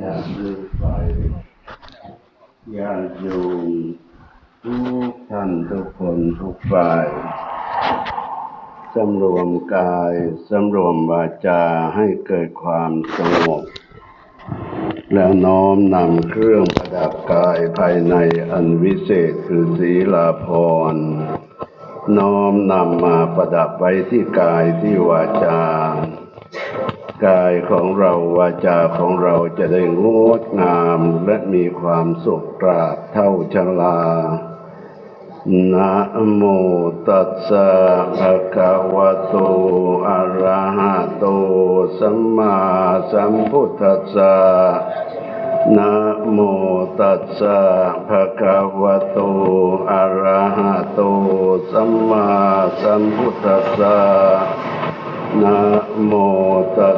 อยากลืมไปญาติโยมทุกท่านทุกคนทุกฝ่ายสำรวมกายสำรวมวาจาให้เกิดความสงบ แล้วน้อมนำเครื่องประดับกายภายในอันวิเศษคือศีลาภรณ์น้อมนำมาประดับไว้ที่กายที่วาจา กายของเราวาจาของเราจะได้งดงามและมีความสุขตราบเท่าชรานะโมตัสสะภะคะวะโต อะระหะโต สัมมาสัมพุทธัสสะนะโมตัสสะภะคะวะโต อะระหะโต สัมมาสัมพุทธัสสะนะโมตัส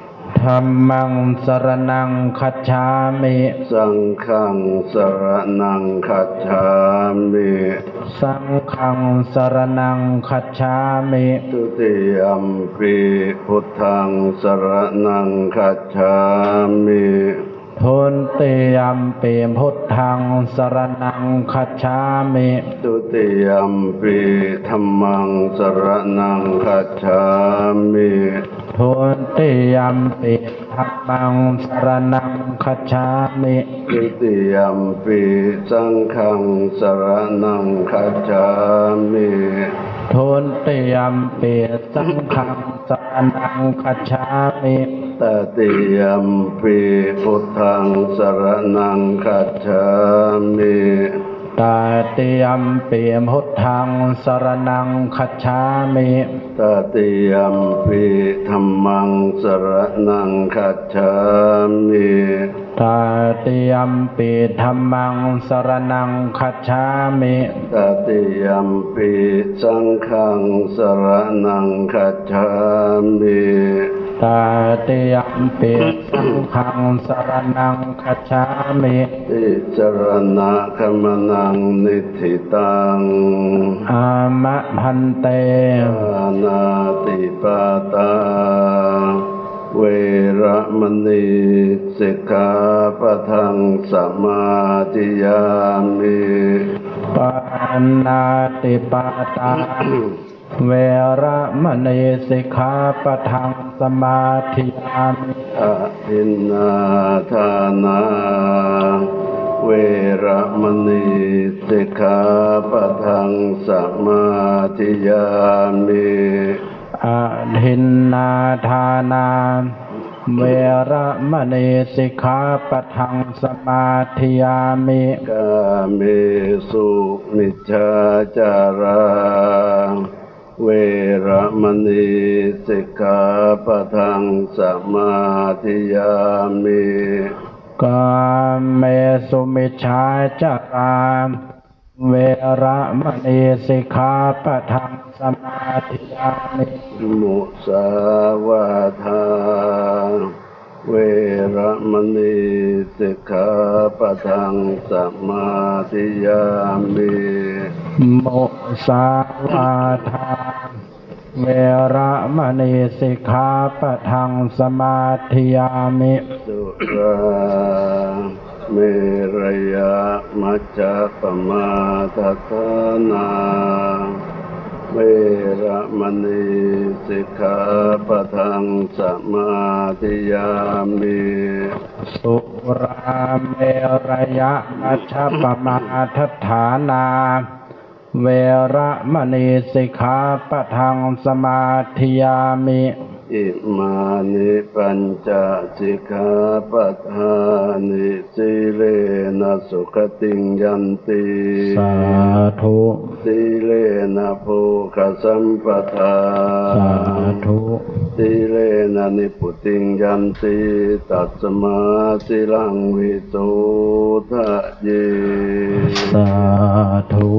ธัมมังสรนังคัจฉามิสังฆังสรนังคัจฉามิสังฆังสรนังคัจฉามิทุติยมปีพุทธังสรนังคัจฉามิทุนติยมปีพุทธังสรนังคัจฉามิทุติยมปีธัมมังสรนังคัจฉามิ ทุนติยมปีธัมมังสรนังคัจฉามิทุติยมปีสังฆังสรนังคัจฉามิทุนติยมปีสังฆังสรนังคัจฉามิตติยมปีพุทธังสรนังคัจฉามิ ตาติยมปีพุทธังสรนังคัจฉามิตติยมปีธัมมังสรนังคัจฉามิตาติยมปีธรรมังสรนังคัจฉามิตติยมปีสังฆังสรนังคัจฉามิ ตาติยมปีสังฆังสรนังคัจฉามิติจรณะขมนังนิธิตัง อามะพันเตปานาติปาตา เวระมณีสิกขาปะทังสมาธิยามิปานาติปาตา เวระมณีสิกขาปะทังสมาธิยามิอะทินนาทานาเวระมณีสิกขาปะทังสมาธิยามิอาทินนาทานาเวระมณีสิกขาปะทังสมาธิยามิกาเมสุมิจฉาจารา เวระมณีสิกขาปะทังสมาธิยามิกาเมสุมิชฌาจาราเวระมณีสิกขาปะทังสมาธิยามิมุสาวาทา เวระมณีสิกขาปะทังสมาธิยามิโมสาวาทาเวระมณีสิกขาปะทังสมาธิยามิสุราเมรยะมัจจปมาทฐานา เวระมณีสิกขาปะทังสมาธิยามิสุราเมรยะอัชฌปมาทัฐานา เวระมณีสิกขาปะทังสมาธิยามิ อิมานิปัญจสิกขาปทานิสิเลนะสุขติงยันติสาธุสิเลนะโภคสัมปทาสาธุสิเลนะนิพุติงยันติตัสมาสิลังวิโตทะเยสาธุ